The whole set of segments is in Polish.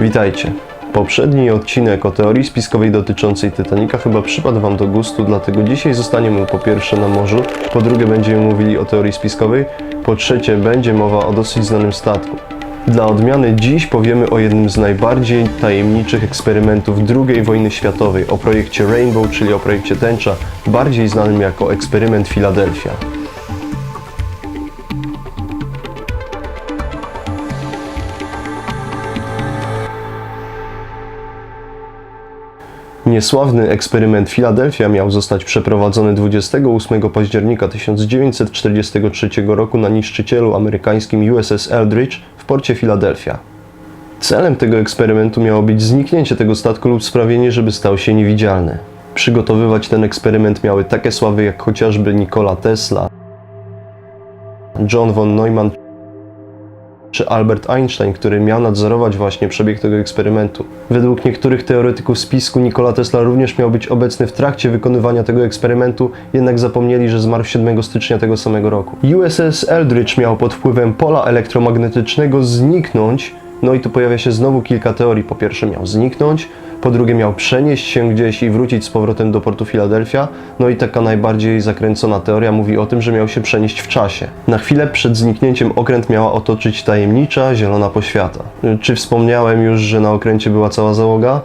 Witajcie. Poprzedni odcinek o teorii spiskowej dotyczącej Titanica chyba przypadł Wam do gustu, dlatego dzisiaj zostaniemy po pierwsze na morzu, po drugie będziemy mówili o teorii spiskowej, po trzecie będzie mowa o dosyć znanym statku. Dla odmiany dziś powiemy o jednym z najbardziej tajemniczych eksperymentów II wojny światowej, o projekcie Rainbow, czyli o projekcie Tęcza, bardziej znanym jako eksperyment Philadelphia. Niesławny eksperyment Philadelphia miał zostać przeprowadzony 28 października 1943 roku na niszczycielu amerykańskim USS Eldridge w porcie Philadelphia. Celem tego eksperymentu miało być zniknięcie tego statku lub sprawienie, żeby stał się niewidzialny. Przygotowywać ten eksperyment miały takie sławy jak chociażby Nikola Tesla, John von Neumann czy Albert Einstein, który miał nadzorować właśnie przebieg tego eksperymentu. Według niektórych teoretyków spisku Nikola Tesla również miał być obecny w trakcie wykonywania tego eksperymentu, jednak zapomnieli, że zmarł 7 stycznia tego samego roku. USS Eldridge miał pod wpływem pola elektromagnetycznego zniknąć, no i tu pojawia się znowu kilka teorii. Po pierwsze miał zniknąć, po drugie miał przenieść się gdzieś i wrócić z powrotem do portu Philadelphia, no i taka najbardziej zakręcona teoria mówi o tym, że miał się przenieść w czasie. Na chwilę przed zniknięciem okręt miała otoczyć tajemnicza, zielona poświata. Czy wspomniałem już, że na okręcie była cała załoga?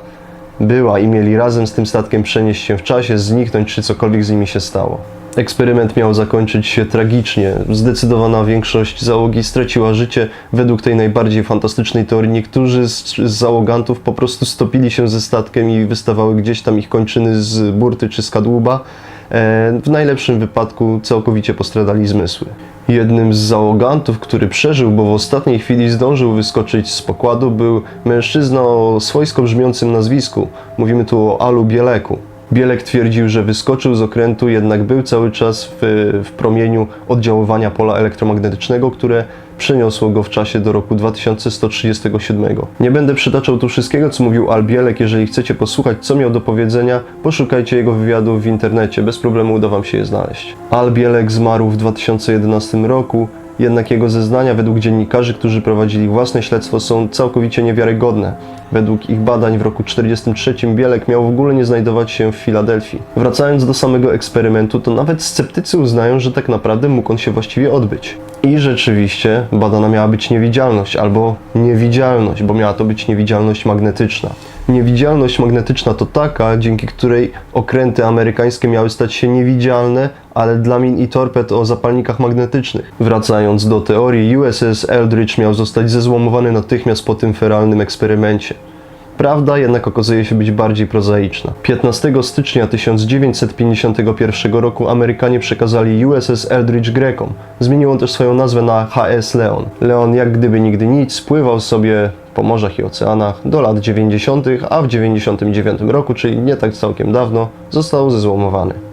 Była i mieli razem z tym statkiem przenieść się w czasie, zniknąć, czy cokolwiek z nimi się stało. Eksperyment miał zakończyć się tragicznie. Zdecydowana większość załogi straciła życie. Według tej najbardziej fantastycznej teorii niektórzy z, z załogantów po prostu stopili się ze statkiem i wystawały gdzieś tam ich kończyny z burty czy z kadłuba. E, W najlepszym wypadku całkowicie postradali zmysły. Jednym z załogantów, który przeżył, bo w ostatniej chwili zdążył wyskoczyć z pokładu, był mężczyzna o swojsko brzmiącym nazwisku. Mówimy tu o Alu Bieleku. Bielek twierdził, że wyskoczył z okrętu, jednak był cały czas w, w promieniu oddziaływania pola elektromagnetycznego, które przeniosło go w czasie do roku 2137. Nie będę przytaczał tu wszystkiego, co mówił Al Bielek. Jeżeli chcecie posłuchać, co miał do powiedzenia, poszukajcie jego wywiadów w internecie. Bez problemu uda wam się je znaleźć. Al Bielek zmarł w 2011 roku. Jednak jego zeznania według dziennikarzy, którzy prowadzili własne śledztwo, są całkowicie niewiarygodne. Według ich badań w roku 1943 Bielek miał w ogóle nie znajdować się w Filadelfii. Wracając do samego eksperymentu, to nawet sceptycy uznają, że tak naprawdę mógł on się właściwie odbyć. I rzeczywiście badana miała być niewidzialność albo niewidzialność, bo miała to być niewidzialność magnetyczna. Niewidzialność magnetyczna to taka, dzięki której okręty amerykańskie miały stać się niewidzialne, ale dla min i torped o zapalnikach magnetycznych. Wracając do teorii, USS Eldridge miał zostać zezłomowany natychmiast po tym feralnym eksperymencie. Prawda jednak okazuje się być bardziej prozaiczna. 15 stycznia 1951 roku Amerykanie przekazali USS Eldridge Grekom. Zmienił on też swoją nazwę na HS Leon. Leon jak gdyby nigdy nic pływał sobie po morzach i oceanach do lat 90., a w 99 roku, czyli nie tak całkiem dawno, został zezłomowany.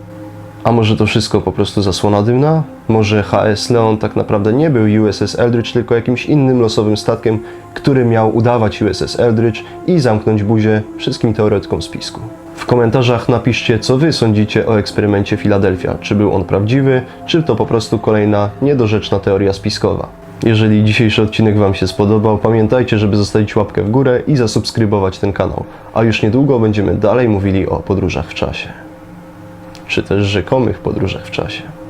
A może to wszystko po prostu zasłona dymna? Może HS Leon tak naprawdę nie był USS Eldridge, tylko jakimś innym losowym statkiem, który miał udawać USS Eldridge i zamknąć buzię wszystkim teoretykom spisku. W komentarzach napiszcie, co wy sądzicie o eksperymencie Philadelphia. Czy był on prawdziwy, czy to po prostu kolejna niedorzeczna teoria spiskowa. Jeżeli dzisiejszy odcinek Wam się spodobał, pamiętajcie, żeby zostawić łapkę w górę i zasubskrybować ten kanał. A już niedługo będziemy dalej mówili o podróżach w czasie czy też rzekomych podróżach w czasie.